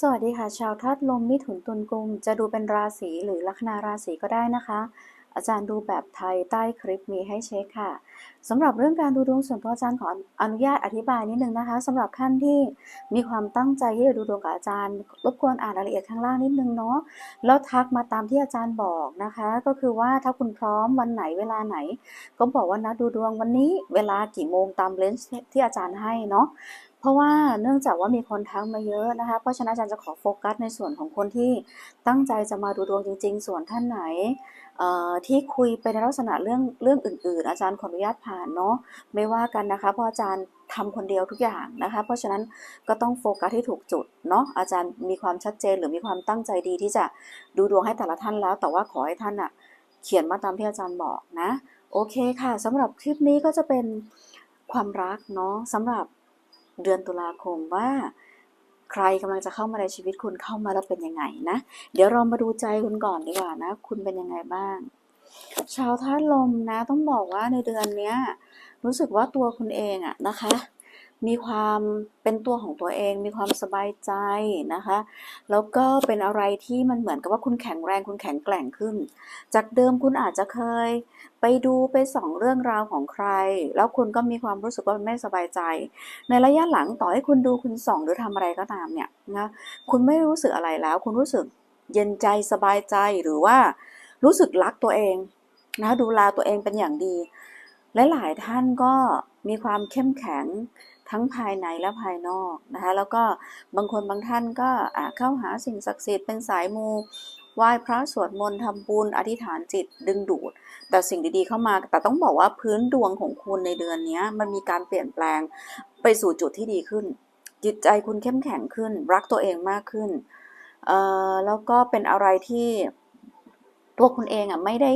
สวัสดีค่ะ ชาวธาตุลมมิถุนตุลกุม จะดูเป็นราศีหรือลัคนาราศีก็ได้นะคะ อาจารย์ดูแบบไทยใต้คลิปมีให้เช็คค่ะสำหรับเรื่องการดูดวงส่วนตัวอาจารย์ขออนุญาตอธิบายนิดนึงนะคะสำหรับท่านที่มีความตั้งใจที่จะดูดวงกับอาจารย์ รบกวนอ่านรายละเอียดข้างล่างนิดนึงเนาะแล้วทักมาตามที่อาจารย์บอกนะคะ ก็คือว่าถ้าคุณพร้อมวันไหนเวลาไหน ก็บอกว่านัดดูดวงวันนี้เวลากี่โมงตามเลนส์ที่อาจารย์ให้เนาะ เพราะว่าเนื่องจากว่ามีคนทักมาเยอะนะคะ เพราะฉะนั้นอาจารย์จะขอโฟกัสในส่วนของคนที่ตั้งใจจะมาดูดวงจริง ๆ ส่วนท่านไหนที่คุยไปในลักษณะเรื่องเรื่องอื่น ๆ อาจารย์ขออนุญาตผ่านเนาะไม่ว่ากันนะคะเพราะอาจารย์ทำคนเดียวทุกอย่างนะคะ เพราะฉะนั้นก็ต้องโฟกัสที่ถูกจุดเนาะอาจารย์มีความชัดเจนหรือมีความตั้งใจดีที่จะดูดวงให้แต่ละท่านแล้ว แต่ว่าขอให้ท่านอะเขียนมาตามที่อาจารย์บอกนะ โอเคค่ะสำหรับคลิปนี้ก็จะเป็นความรักเนาะสำหรับ เดือนตุลาคมว่า ใครกำลังจะเข้ามาในชีวิตคุณเข้ามาแล้วเป็นยังไงนะ เดี๋ยวเรามาดูใจคุณก่อนดีกว่านะ คุณเป็นยังไงบ้าง ชาวธาตุลมนะ ต้องบอกว่าในเดือนเนี้ย รู้สึกว่าตัวคุณเองอะนะคะ มีความเป็นตัวของตัวเอง มีความสบายใจนะคะ แล้วก็เป็นอะไรที่มันเหมือนกับว่าคุณแข็งแรงคุณแข็งแกร่งขึ้น จากเดิมคุณอาจจะเคย ไปดูไปส่องเรื่องราวของใคร แล้วคุณก็มีความรู้สึกว่ามันไม่สบายใจ ในระยะหลังต่อให้คุณดูคุณส่องหรือทำอะไรก็ตามเนี่ยนะคุณไม่รู้สึกอะไรแล้ว คุณรู้สึกเย็นใจสบายใจหรือว่ารู้สึกรักตัวเองนะดูแลตัวเองเป็นอย่างดี และหลายท่านก็มีความเข้มแข็ง ทั้งภายในและภายนอกนะคะ แล้วก็บางคนบางท่านก็เข้าหาสิ่งศักดิ์สิทธิ์เป็นสายมูไหว้พระสวดมนต์ทำบุญอธิษฐานจิตดึงดูด แต่สิ่งดีๆเข้ามา แต่ต้องบอกว่าพื้นดวงของคุณในเดือนนี้มันมีการเปลี่ยนแปลงไปสู่จุดที่ดีขึ้น จิตใจคุณเข้มแข็งขึ้น รักตัวเองมากขึ้นแล้วก็เป็นอะไรที่ตัวคุณเองอะไม่ได้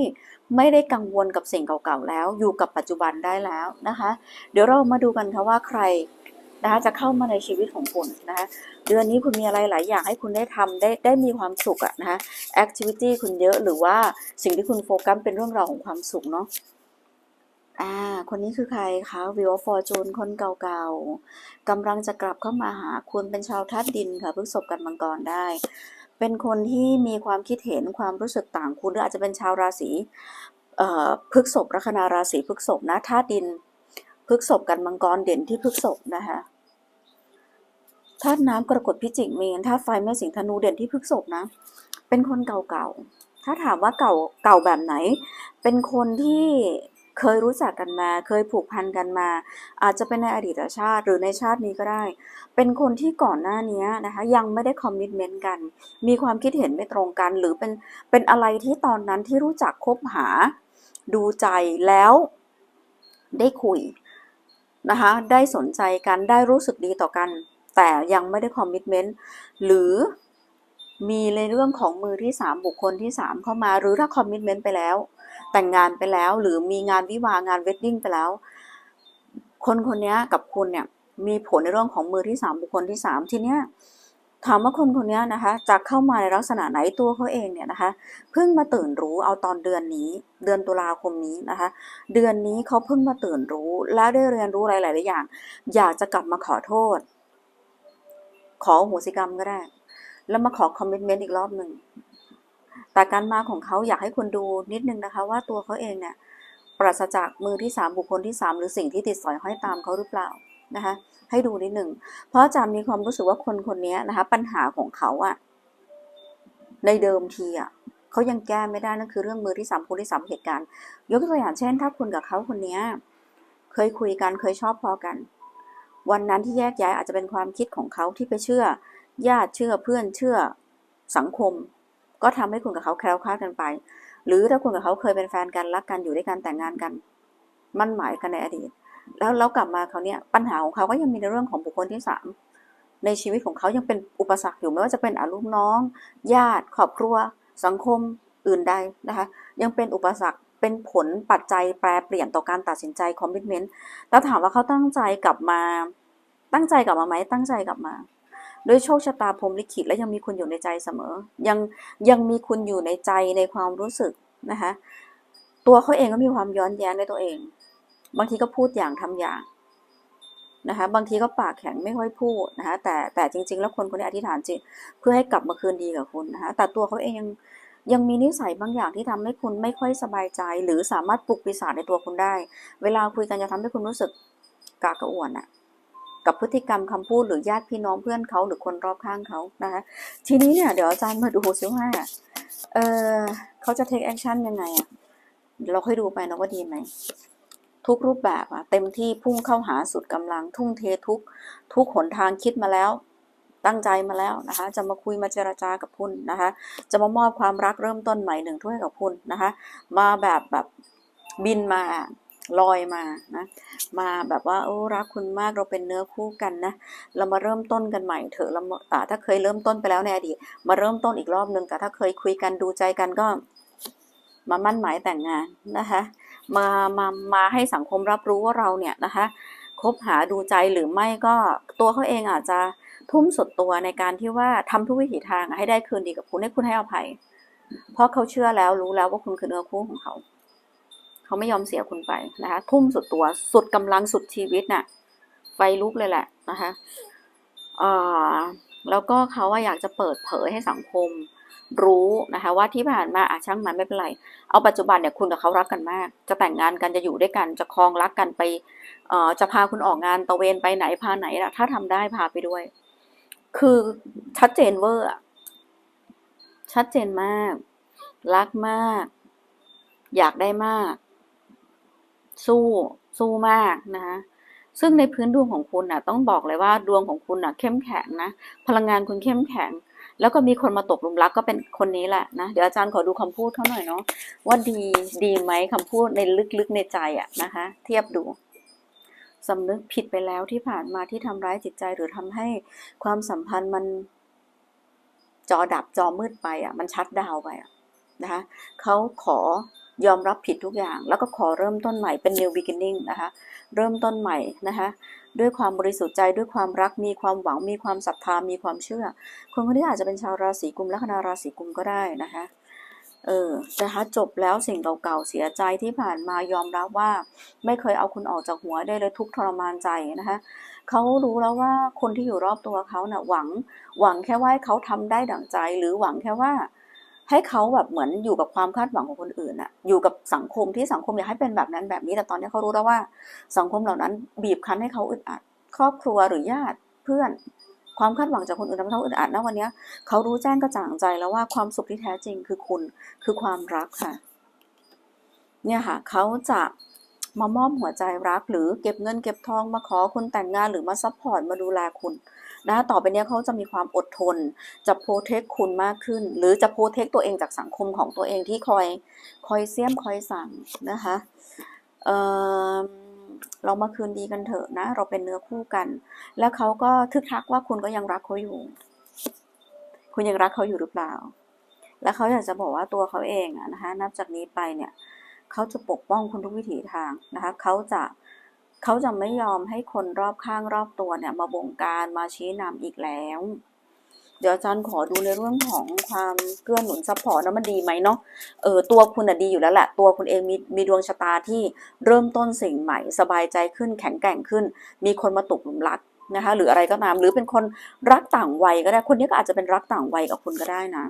ไม่ได้กังวลกับสิ่งเก่าๆแล้ว อยู่กับปัจจุบันได้แล้วนะคะ เดี๋ยวเรามาดูกันค่ะว่าใครนะคะจะเข้ามาในชีวิตของคุณนะคะเดือนนี้คุณมีอะไรหลายอย่างให้คุณได้ทำได้ได้มีความสุขอะนะคะแอคทิวิตี้คุณเยอะหรือว่าสิ่งที่คุณโฟกัสเป็นเรื่องราวของความสุขเนาะอ่าคนนี้คือใครคะวิวฟอร์จูนคนเก่าๆกำลังจะกลับเข้ามาหาคุณเป็นชาวธาตุดินค่ะเพฤษภกันมังกรได้ เป็นคนที่มีความคิดเห็นความรู้สึกต่างคุณหรืออาจจะเป็นชาวราศีพฤกษภลัคนาราศีพฤกษภนะธาตุดินพฤกษภกันมังกรเด่นที่พฤกษภนะคะธาตุน้ำกรกฎพิจิกมีนธาตุไฟแม่สิงห์ธนูเด่นที่พฤกษภนะ เป็นคนเก่าๆถ้าถามว่าเก่าเก่าแบบไหน เป็นคนที่ เคยรู้จักกันมา เคยผูกพันกันมา อาจจะเป็นในอดีตชาติหรือในชาตินี้ก็ได้ เป็นคนที่ก่อนหน้านี้นะคะยังไม่ได้คอมมิชเมนต์กัน มีความคิดเห็นไม่ตรงกัน หรือเป็นเป็นอะไรที่ตอนนั้นที่รู้จักคบหาดูใจแล้วได้คุยนะคะได้สนใจกันได้รู้สึกดีต่อกัน แต่ยังไม่ได้คอมมิชเมนต์หรือมีในเรื่องของมือที่ 3 บุคคลที่ 3 เข้ามา หรือถ้าคอมมิชเมนต์ไปแล้ว แต่งงานไปแล้ว หรือมีงานวิวางานเวดดิ้งไปแล้ว คนคนนี้กับคุณเนี่ยมีผลในเรื่องของมือที่3บุคคลที่3ทีเนี้ยถามว่าคนคนนี้นะคะจะเข้ามาในลักษณะไหนตัวเขาเองเนี่ยนะคะเพิ่งมาตื่นรู้เอาตอนเดือนนี้ เดือนตุลาคมนี้นะคะ เดือนนี้เขาเพิ่งมาตื่นรู้ และได้เรียนรู้หลาย ๆ อย่าง อยากจะกลับมาขอโทษ ขออโหสิกรรมก็ได้ แล้วมาขอคอมมิชเมนต์อีกรอบหนึ่ง แต่การมาของเขาอยากให้คุณดูนิดนึงนะคะ ว่าตัวเขาเองเนี่ยปราศจากมือที่สามบุคคลที่สามหรือสิ่งที่ติดสอยห้อยตามเขาหรือเปล่านะคะให้ดูนิดหนึ่ง เพราะจามีความรู้สึกว่าคนคนนี้นะคะ ปัญหาของเขาอะในเดิมทีอะเขายังแก้ไม่ได้นั่นคือเรื่องมือที่สามคนที่สามเหตุการณ์ ยกตัวอย่างเช่น ถ้าคุณกับเขาคนนี้เคยคุยกันเคยชอบพอกัน วันนั้นที่แยกย้ายอาจจะเป็นความคิดของเขาที่ไปเชื่อญาติเชื่อเพื่อนเชื่อสังคม ก็ทำให้คุณกับเขาแคล้วคลาดกันไป หรือถ้าคุณกับเขาเคยเป็นแฟนกันรักกันอยู่ด้วยกันแต่งงานกัน มั่นหมายกันในอดีต แล้วแล้วกลับมาเขาเนี่ยปัญหาของเขาก็ยังมีในเรื่องของบุคคลที่สามในชีวิตของเขายังเป็นอุปสรรคอยู่ไม่ว่าจะเป็นอาลูกน้อง ญาติครอบครัว สังคมอื่นใดนะคะ ยังเป็นอุปสรรคเป็นผลปัจจัยแปรเปลี่ยนต่อการตัดสินใจคอมมิชเมนต์แล้วถามว่าเขาตั้งใจกลับมา ตั้งใจกลับมาไหมตั้งใจกลับมา โดยโชคชะตาพรมลิขิตและยังมีคุณอยู่ในใจเสมอ ยังยังมีคุณอยู่ในใจในความรู้สึกนะคะตัวเขาเองก็มีความย้อนแย้งในตัวเอง บางทีก็พูดอย่างทำอย่างนะคะบางทีก็ปากแข็งไม่ค่อยพูดนะคะแต่แต่จริง ๆ แล้วคนคนนี้อธิษฐานจิตเพื่อให้กลับมาคืนดีกับคุณนะคะแต่ตัวเขาเองยังยังมีนิสัยบางอย่างที่ทำให้คุณไม่ค่อยสบายใจ หรือสามารถปลุกปีศาจในตัวคุณได้ เวลาคุยกันจะทำให้คุณรู้สึกกากกระอ่วนอะ กับพฤติกรรมคำพูดหรือญาติพี่น้องเพื่อนเขาหรือคนรอบข้างเขานะคะทีนี้เนี่ยเดี๋ยวอาจารย์มาดูซิว่าเออเขาจะ take action ยังไงอะเราค่อยดูไปนะว่าดีไหมทุกรูปแบบอะเต็มที่พุ่งเข้าหาสุดกำลังทุ่มเททุก ทุกหนทางคิดมาแล้วตั้งใจมาแล้วนะคะ จะมาคุยมาเจรจากับคุณนะคะ จะมามอบความรักเริ่มต้นใหม่หนึ่งถ้วยกับคุณนะคะ มาแบบแบบบินมา ลอยมานะมาแบบว่าโอ้รักคุณมากเราเป็นเนื้อคู่กันนะเรามาเริ่มต้นกันใหม่เถอะเราอ่าถ้าเคยเริ่มต้นไปแล้วในอดีต มาเริ่มต้นอีกรอบหนึ่งแต่ถ้าเคยคุยกันดูใจกันก็มามั่นหมายแต่งงานนะคะมามามาให้สังคมรับรู้ว่าเราเนี่ยนะคะคบหาดูใจหรือไม่ก็ตัวเขาเองอาจจะทุ่มสุดตัวในการที่ว่าทำทุกวิถีทางให้ได้คืนดีกับคุณให้คุณให้อภัย เพราะเขาเชื่อแล้วรู้แล้วว่าคุณคือเนื้อคู่ของเขา เขาไม่ยอมเสียคุณไปนะคะ ทุ่มสุดตัวสุดกำลังสุดชีวิตน่ะไฟลุกเลยแหละนะคะเอ่อแล้วก็เขาว่าอยากจะเปิดเผยให้สังคมรู้นะคะว่าที่ผ่านมาอาช่างมันไม่เป็นไร เอาปัจจุบันเนี่ยคุณกับเขารักกันมาก จะแต่งงานกันจะอยู่ด้วยกันจะครองรักกันไปเอ่อจะพาคุณออกงานตะเวนไปไหนพาไหนล่ะถ้าทำได้พาไปด้วย คือชัดเจนเวอร์ชัดเจนมาก รักมาก อยากได้มาก สู้สู้มากนะคะซึ่งในพื้นดวงของคุณน่ะต้องบอกเลยว่าดวงของคุณน่ะเข้มแข็งนะพลังงานคุณเข้มแข็ง แล้วก็มีคนมาตกหลุมรักก็เป็นคนนี้แหละนะเดี๋ยวอาจารย์ขอดูคำพูดเขาหน่อยเนาะว่าดีดีไหมคำพูดในลึกๆในใจอะนะคะ เทียบดูสำนึกผิดไปแล้วที่ผ่านมาที่ทำร้ายจิตใจหรือทำให้ความสัมพันธ์มันจอดับจอมืดไปอะ มันชัดดาวไปอะนะคะเขาขอ ยอมรับผิดทุกอย่าง แล้วก็ขอเริ่มต้นใหม่เป็น new beginning นะคะ เริ่มต้นใหม่นะคะ ด้วยความบริสุทธิ์ใจด้วยความรักมีความหวังมีความศรัทธามีความเชื่อ คนคนนี้อาจจะเป็นชาวราศีกุมละคณาราศีกุมก็ได้นะคะเออนะคะจบแล้วสิ่งเก่าๆเสียใจที่ผ่านมายอมรับว่า ไม่เคยเอาคุณออกจากหัวได้เลยทุกทรมานใจนะคะเขารู้แล้วว่าคนที่อยู่รอบตัวเขาเนะ่ะหวังหวังแค่ว่าเขาทำได้ดั่งใจ หรือหวังแค่ว่า ให้เขาแบบเหมือนอยู่กับความคาดหวังของคนอื่นอะอยู่กับสังคมที่สังคมอยากให้เป็นแบบนั้นแบบนี้แต่ตอนนี้เขารู้แล้วว่า สังคมเหล่านั้น บีบคั้นให้เขาอึดอัด ครอบครัวหรือญาติเพื่อน ความคาดหวังจากคนอื่นทำให้เขาอึดอัดนะวันนี้เขารู้แจ้งกระจ่างใจแล้วว่าความสุขที่แท้จริงคือคุณคือความรักค่ะ เนี่ยค่ะเขาจะมามอบหัวใจรักหรือเก็บเงินเก็บทองมาขอคุณแต่งงานหรือมาซัพพอร์ตมาดูแลคุณ นะต่อไปเนี้ยเขาจะมีความอดทน จะโปรเทคคุณมากขึ้น หรือจะโปรเทคตัวเองจากสังคมของตัวเองที่คอยคอยเสียมคอยสั่งนะคะเออเรามาคืนดีกันเถอะนะ เราเป็นเนื้อคู่กัน แล้วเขาก็ทึกทักว่าคุณก็ยังรักเขาอยู่ คุณยังรักเขาอยู่หรือเปล่า แล้วเขาอยากจะบอกว่าตัวเขาเองนะคะ นับจากนี้ไปเนี่ยเขาจะปกป้องคุณทุกวิถีทางนะคะเขาจะเเขาจะไม่ยอมให้คนรอบข้างรอบตัวเนี่ยมาบงการมาชี้นำอีกแล้ว เดี๋ยวอาจารย์ขอดูในเรื่องของความเกื้อหนุนซัพพอร์ตนะมันดีไหมเนาะ เออตัวคุณอะดีอยู่แล้วแหละ ตัวคุณเองมีมีดวงชะตาที่เริ่มต้นสิ่งใหม่ สบายใจขึ้นแข็งแกร่งขึ้น มีคนมาตกหลุมรักนะคะหรืออะไรก็ตามหรือเป็นคนรักต่างวัยก็ได้คนนี้ก็อาจจะเป็นรักต่างวัยกับคุณก็ได้นะ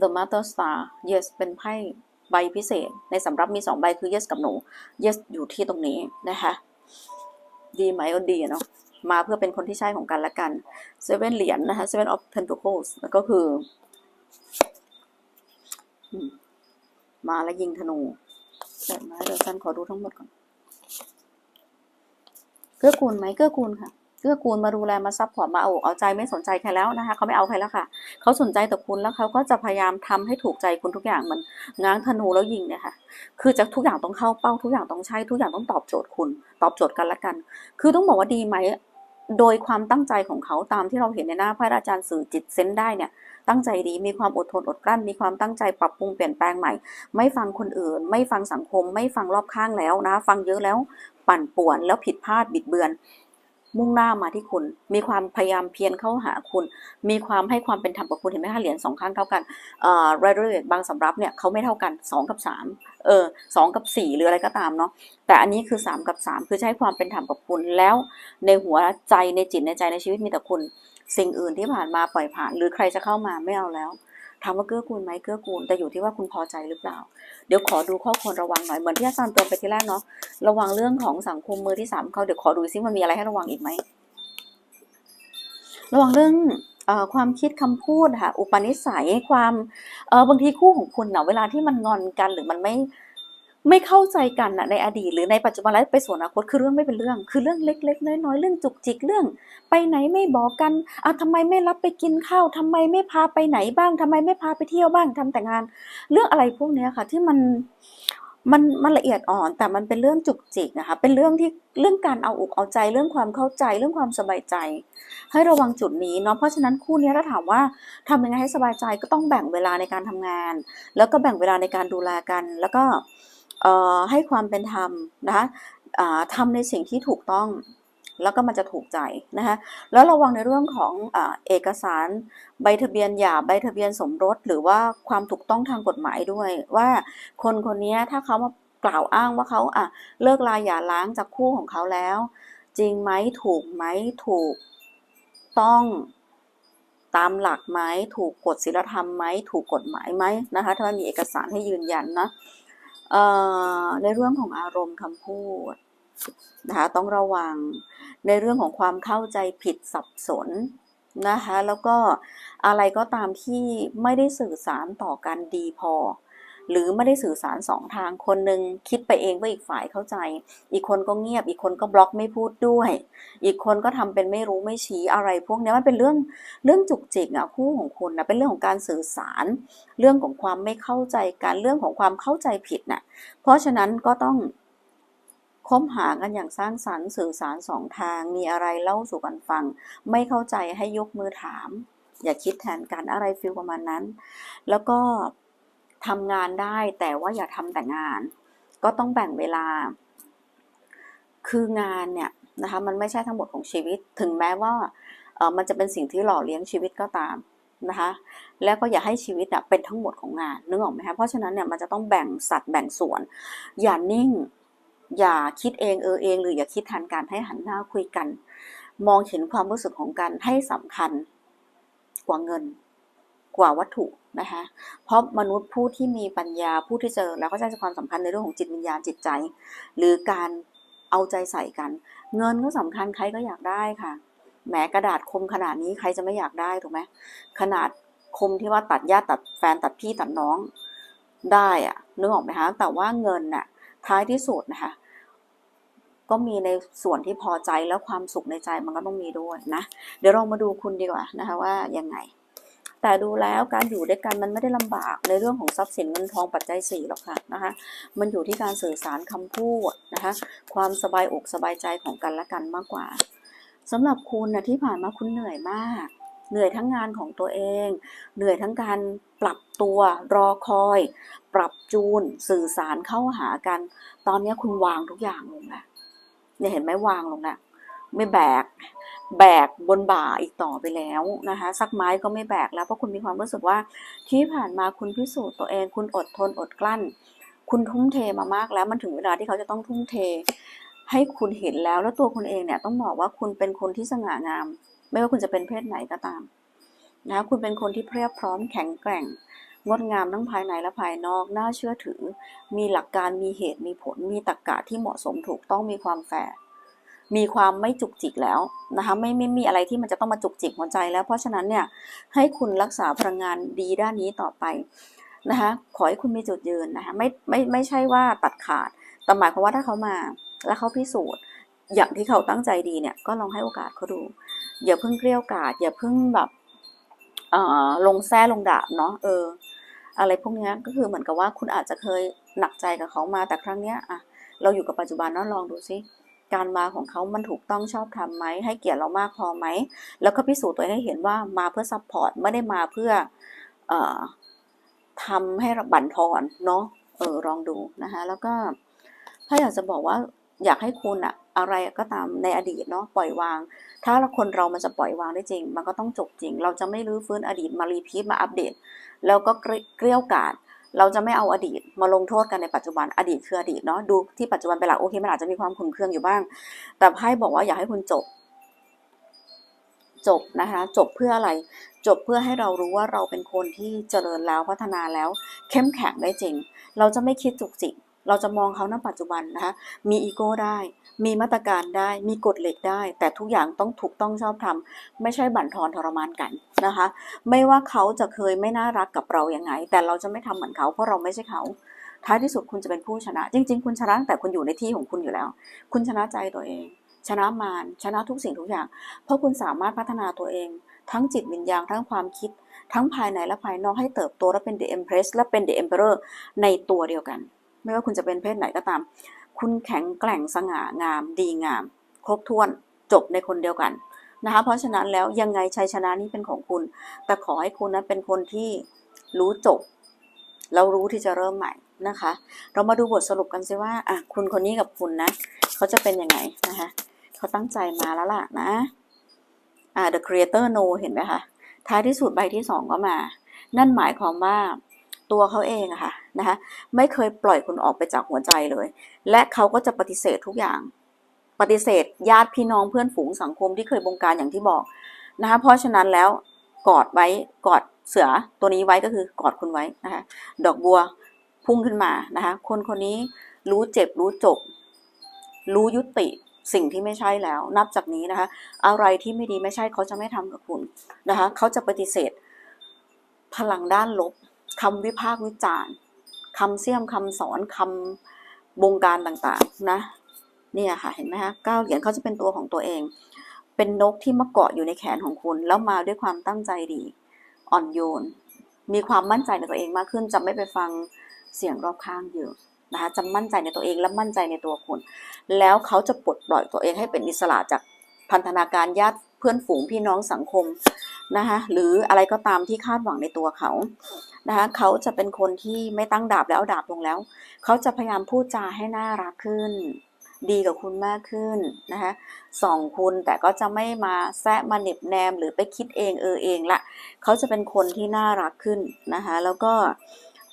The Mother Star yes เป็นไพ่ ใบพิเศษ ในสำรับมีสองใบคือ yes กับ no yes อยู่ที่ตรงนี้นะคะ ดีไหมก็ดีเนาะมาเพื่อเป็นคนที่ใช่ของกันและกัน seven เหรียญนะคะ seven of pentacles แล้วก็คือมมาแล้วยิงธนูแต่มาเดี๋ยวฉันขอดูทั้งหมดก่อน เกื้อกูลไหมเกื้อกูลค่ะ เกื้อกูลมาดูแลมาซัพพอร์ตมาเอาอกเอาใจไม่สนใจใครแล้วนะคะเขาไม่เอาใครแล้วค่ะเขาสนใจแต่คุณแล้วเขาก็จะพยายามทำให้ถูกใจคุณทุกอย่างเหมันง้างธนูแล้วยิงเนี่ยค่ะคือจะทุกอย่างต้องเข้าเป้าทุกอย่างต้องใช่ทุกอย่างต้องตอบโจทย์คุณ ตอบโจทย์กันละกัน คือต้องบอกว่าดีไหมโดยความตั้งใจของเขาตามที่เราเห็นในหน้าพระอาจารย์สื่อจิตเซนได้เนี่ยตั้งใจดีมีความอดทนอดกลั้นมีความตั้งใจปรับปรุงเปลี่ยนแปลงใหม่ ไม่ฟังคนอื่น ไม่ฟังสังคม ไม่ฟังรอบข้างแล้วนะ ฟังเยอะแล้วปั่นป่วนแล้วผิดพลาดบิดเบือน มุ่งหน้ามาที่คุณ มีความพยายามเพียรเข้าหาคุณ มีความให้ความเป็นธรรมกับคุณเห็นไหมคะเหรียญสองข้างเท่ากันเอ่อรายละเอียดบางสำรับเนี่ยเขาไม่เท่ากันสองกับสามเออสองกับสี่หรืออะไรก็ตามเนาะแต่อันนี้คือสามกับสามคือใช้ความเป็นธรรมกับคุณแล้ว ในหัวใจในจิตในใจในชีวิตมีแต่คุณ สิ่งอื่นที่ผ่านมาปล่อยผ่าน หรือใครจะเข้ามาไม่เอาแล้ว ถามว่าเกื้อกูลไหมเกื้อกูล แต่อยู่ที่ว่าคุณพอใจหรือเปล่า เดี๋ยวขอดูข้อควรระวังหน่อยเหมือนที่อาจารย์เตือนไปที่แรกเนาะระวังเรื่องของสังคมมือที่สามเขาเดี๋ยวขอดูซิมันมีอะไรให้ระวังอีกไหมระวังเรื่องอความคิดคำพูดค่ะอุปนิสัยความบางทีคู่ของคุณเนาะเวลาที่มันงอนกันหรือมันไม่ ไม่เข้าใจกันนะในอดีตหรือในปัจจุบันและไปสู่อนาคตคือเรื่องไม่เป็นเรื่อง คือเรื่องเล็ก ๆ น้อยๆเรื่องจุกจิกเรื่อง ไปไหนไม่บอกกันอะทำไมไม่รับไปกินข้าวทำไมไม่พาไปไหนบ้างทำไมไม่พาไปเที่ยวบ้างทำแต่งาน เรื่องอะไรพวกนี้ค่ะ ที่มันมันมันละเอียดอ่อนแต่มันเป็นเรื่องจุกจิกนะคะเป็นเรื่องที่เรื่องการเอาอกเอาใจ เรื่องความเข้าใจ เรื่องความสบายใจ ให้ระวังจุดนี้เนาะเพราะฉะนั้นคู่นี้ถ้าถามว่าทำยังไงให้สบายใจก็ต้องแบ่งเวลาในการทำงาน แล้วก็แบ่งเวลาในการดูแลกัน แล้วก็ ให้ความเป็นธรรมนะคะทำในสิ่งที่ถูกต้องแล้วก็มันจะถูกใจนะคะแล้วระวังในเรื่องของอเอกสารใบทะเบียนหย่าใบทะเบียนสมรส หรือว่าความถูกต้องทางกฎหมายด้วย ว่าคนคนนี้ถ้าเขามากล่าวอ้างว่าเขาอะเลิกลาหย่าล้างจากคู่ของเขาแล้ว จริงไหมถูกไหมถูกต้องตามหลักไหมถูกกฎศีลธรรมไหมถูกกฎหมายไหมนะคะถ้ามันมีเอกสารให้ยืนยันนะ ในเรื่องของอารมณ์คำพูดนะคะต้องระวังในเรื่องของความเข้าใจผิดสับสนนะคะแล้วก็อะไรก็ตามที่ไม่ได้สื่อสารต่อกันดีพอ หรือไม่ได้สื่อสารสองทางคนหนึ่งคิดไปเองว่าอีกฝ่ายเข้าใจ อีกคนก็เงียบ อีกคนก็บล็อกไม่พูดด้วย อีกคนก็ทำเป็นไม่รู้ไม่ชี้อะไรพวกนี้มันเป็นเรื่องเรื่องจุกจิกอะคู่ของคุณนะเป็นเรื่องของการสื่อสาร เรื่องของความไม่เข้าใจกันเรื่องของความเข้าใจผิดน่ะเพราะฉะนั้นก็ต้องคบหากันอย่างสร้างสรรค์สื่อสารสองทาง มีอะไรเล่าสู่กันฟัง ไม่เข้าใจให้ยกมือถาม อย่าคิดแทนกันอะไรฟิลประมาณนั้น แล้วก็ ทำงานได้แต่ว่าอย่าทำแต่งาน ก็ต้องแบ่งเวลา คืองานเนี่ยนะคะมันไม่ใช่ทั้งหมดของชีวิต ถึงแม้ว่าเออมันจะเป็นสิ่งที่หล่อเลี้ยงชีวิตก็ตามนะคะแล้วก็อย่าให้ชีวิตอะเป็นทั้งหมดของงานนึกออกไหมคะเพราะฉะนั้นเนี่ยมันจะต้องแบ่งสัดแบ่งส่วน อย่านิ่ง อย่าคิดเองเออเอง หรืออย่าคิดทันการให้หันหน้าคุยกัน มองเห็นความรู้สึกของกันให้สำคัญกว่าเงิน กว่าวัตถุ นะคะเพราะมนุษย์ผู้ที่มีปัญญาผู้ที่เจอแล้วก็จะความสำคัญในเรื่องของจิตวิญญาณจิตใจ หรือการเอาใจใส่กัน เงินก็สำคัญใครก็อยากได้ค่ะแหมกระดาษคมขนาดนี้ใครจะไม่อยากได้ถูกไหมขนาดคมที่ว่าตัดญาติตัดแฟนตัดพี่ตัดน้องได้อะนึกออกไหมคะแต่ว่าเงินน่ะท้ายที่สุดนะคะก็มีในส่วนที่พอใจแล้วความสุขในใจมันก็ต้องมีด้วยนะ เดี๋ยวเรามาดูคุณดีกว่านะคะว่ายังไง แต่ดูแล้วการอยู่ด้วยกันมันไม่ได้ลำบากในเรื่องของทรัพย์สินเงินทองปัจจัยสี่หรอกค่ะนะคะมันอยู่ที่การสื่อสารคำพูดนะคะความสบายอกสบายใจของกันและกันมากกว่าสำหรับคุณนะที่ผ่านมาคุณเหนื่อยมาก เหนื่อยทั้งงานของตัวเอง เหนื่อยทั้งการปรับตัวรอคอย ปรับจูนสื่อสารเข้าหากัน ตอนนี้คุณวางทุกอย่างลงแล้วเนี่ยเห็นไหมวางลงแล้วไม่แบก แบกบนบ่าอีกต่อไปแล้วนะคะสักไม้ก็ไม่แบกแล้วเพราะคุณมีความรู้สึกว่าที่ผ่านมาคุณพิสูจน์ตัวเอง คุณอดทนอดกลั้น คุณทุ่มเทมามากแล้วมันถึงเวลาที่เขาจะต้องทุ่มเท ให้คุณเห็นแล้วแล้วตัวคุณเองเนี่ยต้องบอกว่าคุณเป็นคนที่สง่างาม ไม่ว่าคุณจะเป็นเพศไหนก็ตามนะคุณเป็นคนที่เพียบพร้อมแข็งแกร่ง งดงามทั้งภายในและภายนอกน่าเชื่อถือ มีหลักการมีเหตุมีผลมีตรรกะที่เหมาะสมถูกต้องมีความแฟร์ มีความไม่จุกจิกแล้วนะคะไม่ไม่มีอะไรที่มันจะต้องมาจุกจิกหัวใจแล้ว เพราะฉะนั้นเนี่ยให้คุณรักษาพลังงานดีด้านนี้ต่อไปนะคะขอให้คุณมีจุดยืนนะคะไม่ไม่ไม่ใช่ว่าตัดขาดแต่หมายความว่าถ้าเขามาแล้วเขาพิสูจน์ อย่างที่เขาตั้งใจดีเนี่ยก็ลองให้โอกาสเขาดูอย่าเพิ่งเกลี้ยวกราดอย่าเพิ่งแบบเออลงแซ่ลงดาบเนาะเออ อะไรพวกนี้ก็คือเหมือนกับว่าคุณอาจจะเคยหนักใจกับเขามาแต่ครั้งเนี้ยอะเราอยู่กับปัจจุบันเนาะลองดูซิ การมาของเขามันถูกต้องชอบทำไหมให้เกียรติเรามากพอไหม แล้วก็พิสูจน์ตัวเองให้เห็นว่ามาเพื่อซัพพอร์ตไม่ได้มาเพื่อออทำให้บั่นทอนเนาะเออลองดูนะคะแล้วก็ถ้าอยากจะบอกว่าอยากให้คุณอะอะไรก็ตามในอดีตเนาะปล่อยวาง ถ้าคนเรามันจะปล่อยวางได้จริง มันก็ต้องจบจริง เราจะไม่รื้อฟื้นอดีตมารีพีทมาอัปเดต แล้วก็เกลี้ยวกล่อม เราจะไม่เอาอดีตมาลงโทษกันในปัจจุบันอดีตคืออดีตเนาะดูที่ปัจจุบันเป็นหลักโอเคมันอาจจะมีความขุ่นเคืองอยู่บ้าง แต่ไพ่บอกว่าอยากให้คุณจบ จบนะคะ จบเพื่ออะไร จบเพื่อให้เรารู้ว่าเราเป็นคนที่เจริญแล้วพัฒนาแล้ว เข้มแข็งได้จริง เราจะไม่คิดจุกจิก เราจะมองเขาณปัจจุบันนะคะมีอีโก้ได้ มีมาตรการได้ มีกฎเหล็กได้ แต่ทุกอย่างต้องถูกต้องชอบทำไม่ใช่บั่นทอนทรมานกันนะคะ ไม่ว่าเขาจะเคยไม่น่ารักกับเราอย่างไง แต่เราจะไม่ทำเหมือนเขาเพราะเราไม่ใช่เขาท้ายที่สุดคุณจะเป็นผู้ชนะ จริง ๆ คุณชนะแต่คุณอยู่ในที่ของคุณอยู่แล้ว คุณชนะใจตัวเอง ชนะมารชนะทุกสิ่งทุกอย่าง เพราะคุณสามารถพัฒนาตัวเอง ทั้งจิตวิญญาณทั้งความคิด ทั้งภายในและภายนอกให้เติบโตและเป็น The Empress และเป็น The Emperor ในตัวเดียวกัน ไม่ว่าคุณจะเป็นเพศไหนก็ตาม คุณแข็งแกร่งสง่างาม ดีงาม ครบถ้วนจบในคนเดียวกันนะคะเพราะฉะนั้นแล้วยังไงชัยชนะนี้เป็นของคุณ แต่ขอให้คุณนั้นเป็นคนที่รู้จบ แล้วรู้ที่จะเริ่มใหม่นะคะ เรามาดูบทสรุปกันซิว่าอะคุณคนนี้กับคุณนะเขาจะเป็นยังไงนะคะเขาตั้งใจมาแล้วล่ะนะอ่า the creator no เห็นไหมคะท้ายที่สุดใบที่สองก็มา นั่นหมายความว่าตัวเขาเองอะค่ะ นะคะไม่เคยปล่อยคุณออกไปจากหัวใจเลย และเขาก็จะปฏิเสธทุกอย่าง ปฏิเสธญาติพี่น้องเพื่อนฝูงสังคมที่เคยบงการอย่างที่บอกนะคะเพราะฉะนั้นแล้วกอดไว้กอดเสือตัวนี้ไว้ก็คือกอดคุณไว้นะคะดอกบัวพุ่งขึ้นมานะคะคนคนนี้รู้เจ็บรู้จบ รู้ยุติสิ่งที่ไม่ใช่แล้ว นับจากนี้นะคะ อะไรที่ไม่ดีไม่ใช่เขาจะไม่ทำกับคุณนะคะ เขาจะปฏิเสธ พลังด้านลบคำวิพากษ์วิจารณ์ คำเสี่ยมคำสอนคำบงการต่างๆนะเนี่ยค่ะเห็นไหมคะก้าวเหรียญเขาจะเป็นตัวของตัวเอง เป็นนกที่มาเกาะอยู่ในแขนของคุณ แล้วมาด้วยความตั้งใจดี อ่อนโยน มีความมั่นใจในตัวเองมากขึ้นจะไม่ไปฟังเสียงรอบข้างเยอะนะคะจะมั่นใจในตัวเองและมั่นใจในตัวคุณ แล้วเขาจะปลดปล่อยตัวเองให้เป็นอิสระจากพันธนาการญาติ เพื่อนฝูงพี่น้องสังคมนะคะหรืออะไรก็ตามที่คาดหวังในตัวเขานะคะเขาจะเป็นคนที่ไม่ตั้งดาบแล้วดาบลงแล้ว เขาจะพยายามพูดจาให้น่ารักขึ้น ดีกับคุณมากขึ้นนะคะส่องคุณแต่ก็จะไม่มาแซะมาเหน็บแนมหรือไปคิดเองเออเองละเขาจะเป็นคนที่น่ารักขึ้นนะคะแล้วก็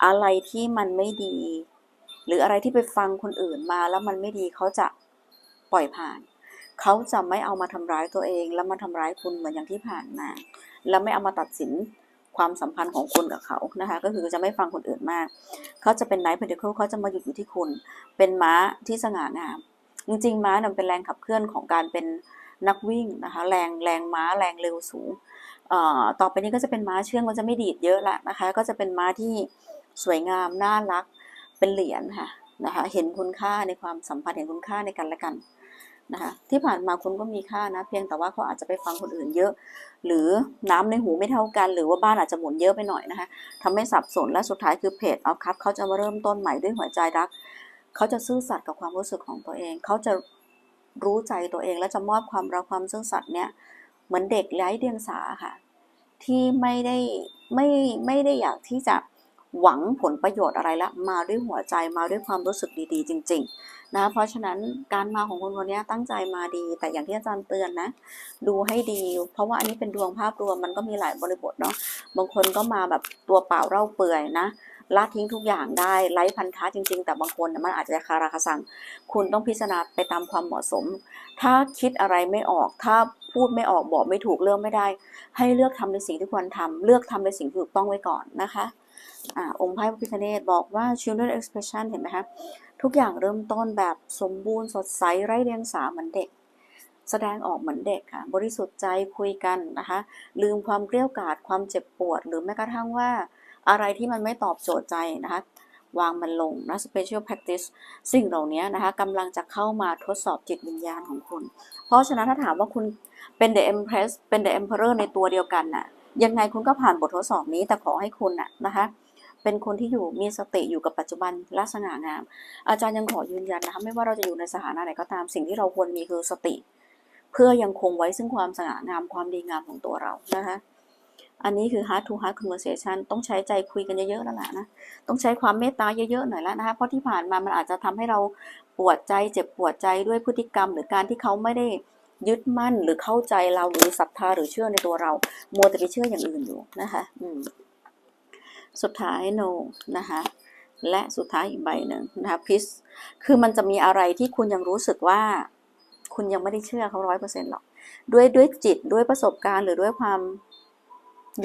อะไรที่มันไม่ดี หรืออะไรที่ไปฟังคนอื่นมาแล้วมันไม่ดีเขาจะปล่อยผ่าน เขาจะไม่เอามาทำร้ายตัวเอง แล้วมาทำร้ายคุณเหมือนอย่างที่ผ่านมา แล้วไม่เอามาตัดสินความสัมพันธ์ของคุณกับเขานะคะ ก็คือจะไม่ฟังคนอื่นมาก เขาจะเป็นไนท์เพนเดเคิลเขาจะมาหยุดอยู่ที่คุณ เป็นม้าที่สง่างาม จริงๆ ม้าเนี่ยเป็นแรงขับเคลื่อนของการเป็นนักวิ่งนะคะ แรงแรงม้าแรงเร็วสูงต่อไปนี้ก็จะเป็นม้าเชื่องมันจะไม่ดีดเยอะละนะคะ ก็จะเป็นม้าที่สวยงามน่ารัก เป็นเหรียญค่ะนะคะ เห็นคุณค่าในความสัมพันธ์เห็นคุณค่าในกันและกัน นะคะที่ผ่านมาคุณก็มีค่านะ เพียงแต่ว่าเขาอาจจะไปฟังคนอื่นเยอะ หรือน้ำในหูไม่เท่ากัน หรือว่าบ้านอาจจะหมุนเยอะไปหน่อยนะคะทำให้สับสนและสุดท้ายคือเพจออฟคัพเขาจะมาเริ่มต้นใหม่ด้วยหัวใจรัก เขาจะซื่อสัตย์กับความรู้สึกของตัวเอง เขาจะรู้ใจตัวเองและจะมอบความรักความซื่อสัตย์เนี่ยเหมือนเด็กไร้เดียงสาค่ะ ที่ไม่ได้ไม่ไม่ได้อยากที่จะหวังผลประโยชน์อะไรละมาด้วยหัวใจมาด้วยความรู้สึกดีๆ จริง ๆ นะ เพราะฉะนั้นการมาของคนคนนี้ตั้งใจมาดี แต่อย่างที่อาจารย์เตือนนะ ดูให้ดี เพราะว่าอันนี้เป็นดวงภาพรวมมันก็มีหลายบริบทเนาะบางคนก็มาแบบตัวเปล่าเร่าเปื่อยนะละทิ้งทุกอย่างได้ไร้พันธะจริง ๆ แต่บางคนมันอาจจะคาราคาซัง คุณต้องพิจารณาไปตามความเหมาะสม ถ้าคิดอะไรไม่ออก ถ้าพูดไม่ออกบอกไม่ถูกเลือกไม่ได้ ให้เลือกทำในสิ่งที่ควรทำเลือกทำในสิ่งที่ถูกต้องไว้ก่อนนะคะอ่าองค์ไพ่พระพิฆเนศบอกว่า children expression เห็นไหมคะ ทุกอย่างเริ่มต้นแบบสมบูรณ์สดใสไร้เดียงสาเหมือนเด็ก แสดงออกเหมือนเด็กค่ะ บริสุทธิ์ใจคุยกันนะคะ ลืมความเกลี้ยวกล่อมความเจ็บปวด หรือแม้กระทั่งว่าอะไรที่มันไม่ตอบโจทย์ใจนะคะวางมันลงนะ special practice สิ่งเหล่านี้นะคะกำลังจะเข้ามาทดสอบจิตวิญญาณของคุณ เพราะฉะนั้นถ้าถามว่าคุณเป็น the empress เป็น the emperor ในตัวเดียวกันน่ะยังไงคุณก็ผ่านบททดสอบนี้แต่ขอให้คุณน่ะนะคะ เป็นคนที่อยู่มีสติอยู่กับปัจจุบันละสง่างาม อาจารย์ยังขอยืนยันนะคะไม่ว่าเราจะอยู่ในสถานะไหนก็ตามสิ่งที่เราควรมีคือสติ เพื่อยังคงไว้ซึ่งความสง่างามความดีงามของตัวเรานะคะอันนี้คือ heart to heart conversation ต้องใช้ใจคุยกันเยอะๆแล้วแหละนะ ต้องใช้ความเมตตาเยอะๆหน่อยแล้วนะคะ เพราะที่ผ่านมามันอาจจะทำให้เราปวดใจเจ็บปวดใจด้วยพฤติกรรม หรือการที่เขาไม่ได้ยึดมั่นหรือเข้าใจเราหรือศรัทธาหรือเชื่อในตัวเรา มัวแต่ไปเชื่ออย่างอื่นอยู่นะคะ อืม สุดท้าย no นะคะและสุดท้ายอีกใบหนึ่งนะคะพิสคือมันจะมีอะไรที่คุณยังรู้สึกว่า คุณยังไม่ได้เชื่อเขาร้อยเปอร์เซ็นต์หรอก ด้วยด้วยจิตด้วยประสบการณ์หรือด้วยความ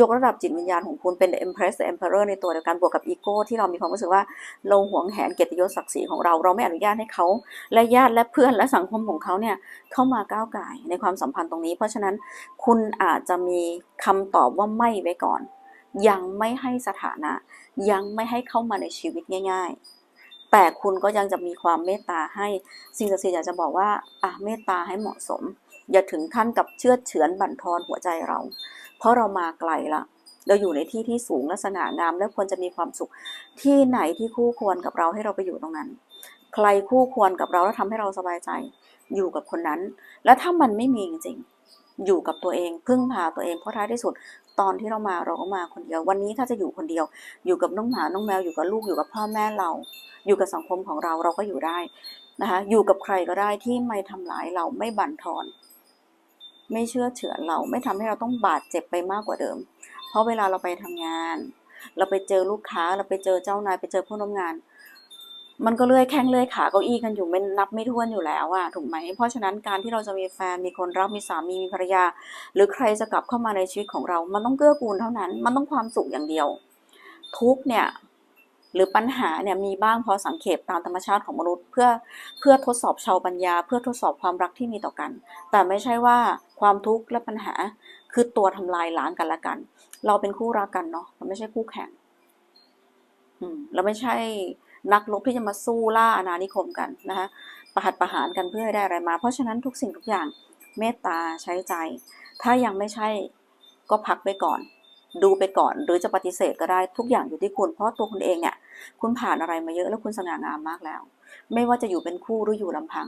ยกระดับจิตวิญญาณของคุณเป็น The Empress The Emperor ในตัวเดียวกันบวกกับอีโก้ที่เรามีความรู้สึกว่าเราหวงแหนเกียรติยศศักดิ์ศรีของเรา เราไม่อนุญาตให้เขาและญาติและเพื่อนและสังคมของเขาเนี่ยเข้ามาก้าวไก่ในความสัมพันธ์ตรงนี้ เพราะฉะนั้นคุณอาจจะมีคำตอบว่าไม่ไว้ก่อน ยังไม่ให้สถานะ ยังไม่ให้เข้ามาในชีวิตง่าย ๆ แต่คุณก็ยังจะมีความเมตตาให้สิ่งศักดิ์สิทธิ์อยากจะบอกว่าอะเมตตาให้เหมาะสม อย่าถึงขั้นกับเชื่อเฉือนบั่นทอนหัวใจเรา เพราะเรามาไกลละเราอยู่ในที่ที่สูงและสง่างาม และควรจะมีความสุข ที่ไหนที่คู่ควรกับเราให้เราไปอยู่ตรงนั้น ใครคู่ควรกับเราแล้วทำให้เราสบายใจ อยู่กับคนนั้น แล้วถ้ามันไม่มีจริงๆอยู่กับตัวเองพึ่งพาตัวเองเพราะท้ายที่สุด ตอนที่เรามาเราก็มาคนเดียว วันนี้ถ้าจะอยู่คนเดียว อยู่กับน้องหมาน้องแมวอยู่กับลูกอยู่กับพ่อแม่เรา อยู่กับสังคมของเราเราก็อยู่ได้นะคะอยู่กับใครก็ได้ที่ไม่ทำร้ายเราไม่บั่นทอน ไม่เชื่อเฉือนเราไม่ทำให้เราต้องบาดเจ็บไปมากกว่าเดิม เพราะเวลาเราไปทำงาน เราไปเจอลูกค้าเราไปเจอเจ้านายไปเจอผู้ร่วมงาน มันก็เลื่อยแข้งเลื่อยขาเก้าอี้กันอยู่ไม่นับไม่ถ้วนอยู่แล้วอะถูกไหม เพราะฉะนั้นการที่เราจะมีแฟนมีคนรักมีสามีมีภรรยา หรือใครจะกลับเข้ามาในชีวิตของเรา มันต้องเกื้อกูลเท่านั้น มันต้องความสุขอย่างเดียว ทุกเนี่ยหรือปัญหาเนี่ยมีบ้างพอสังเขปตามธรรมชาติของมนุษย์ เพื่อเพื่อทดสอบชาวปัญญา เพื่อทดสอบความรักที่มีต่อกัน แต่ไม่ใช่ว่าความทุกข์และปัญหาคือตัวทำลายล้างกันละกัน เราเป็นคู่รักกันเนาะเราไม่ใช่คู่แข่ง อืมเราไม่ใช่ นักรบที่จะมาสู้ล่าอาณานิคมกันนะคะประหัตประหารกันเพื่อให้ได้อะไรมา เพราะฉะนั้นทุกสิ่งทุกอย่างเมตตาใช้ใจ ถ้ายังไม่ใช่ก็พักไปก่อน ดูไปก่อนหรือจะปฏิเสธก็ได้ทุกอย่างอยู่ที่คุณ เพราะตัวคุณเองเนี่ยคุณผ่านอะไรมาเยอะแล้วคุณสง่างามมากแล้ว ไม่ว่าจะอยู่เป็นคู่หรืออยู่ลำพัง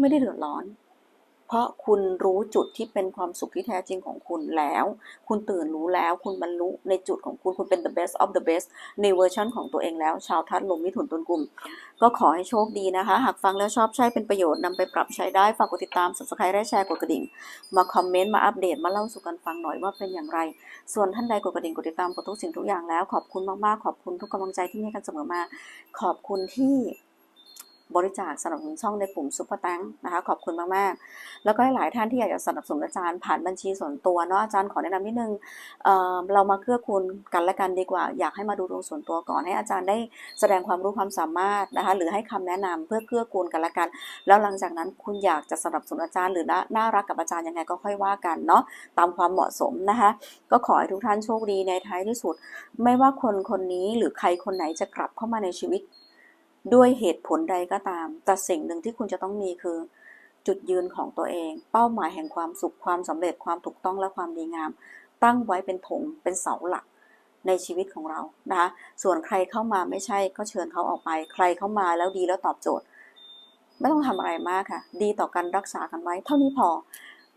ไม่ได้เดือดร้อน ราะคุณรู้จุดที่เป็นความสุขที่แท้จริงของคุณแล้ว คุณตื่นรู้แล้ว คุณบรรลุในจุดของคุณ คุณเป็น the best of the best ในเวอร์ชันของตัวเองแล้ว ชาวทัดลมมิถุนตุนกลุ่ม ก็ขอให้โชคดีนะคะ หากฟังแล้วชอบใช้เป็นประโยชน์นำไปปรับใช้ได้ ฝากกดติดตาม subscribe และแชร์กดกระดิ่ง มาคอมเมนต์ มาอัปเดต มาเล่าสู่กันฟังหน่อยว่าเป็นอย่างไร ส่วนท่านใดกดกระดิ่ง กดติดตาม กดทุกสิ่งทุกอย่างแล้ว ขอบคุณมากๆ ขอบคุณทุกกำลังใจที่มีกันเสมอมา ขอบคุณที่ บริจาคสนับสนุนช่องในปุ่มซุปเปอร์แตงนะคะขอบคุณมากๆ แล้วก็หลายท่านที่อยากจะสนับสนุนอาจารย์ผ่านบัญชีส่วนตัวเนาะอาจารย์ขอแนะนำนิดนึงเออเรามาเกื้อกูลกันและกันดีกว่า อยากให้มาดูดวงส่วนตัวก่อนให้อาจารย์ได้แสดงความรู้ความสามารถนะคะหรือให้คำแนะนำเพื่อเกื้อกูลกันและกัน แล้วหลังจากนั้นคุณอยากจะสนับสนุนอาจารย์หรือนน่ารักกับอาจารย์ยังไงก็ค่อยว่ากันเนาะตามความเหมาะสมนะคะก็ขอให้ทุกท่านโชคดีในท้ายที่สุด ไม่ว่าคนคนนี้หรือใครคนไหนจะกลับเข้ามาในชีวิต ด้วยเหตุผลใดก็ตาม แต่สิ่งหนึ่งที่คุณจะต้องมีคือ จุดยืนของตัวเอง เป้าหมายแห่งความสุขความสำเร็จความถูกต้องและความดีงาม ตั้งไว้เป็นธงเป็นเสาหลักในชีวิตของเรานะคะส่วนใครเข้ามาไม่ใช่ก็เชิญเขาออกไป ใครเข้ามาแล้วดีแล้วตอบโจทย์ ไม่ต้องทำอะไรมากค่ะ ดีต่อกันรักษากันไว้ เท่านี้พอ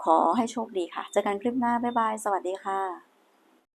ขอให้โชคดีค่ะ เจอกันคลิปหน้า บ๊ายบาย สวัสดีค่ะ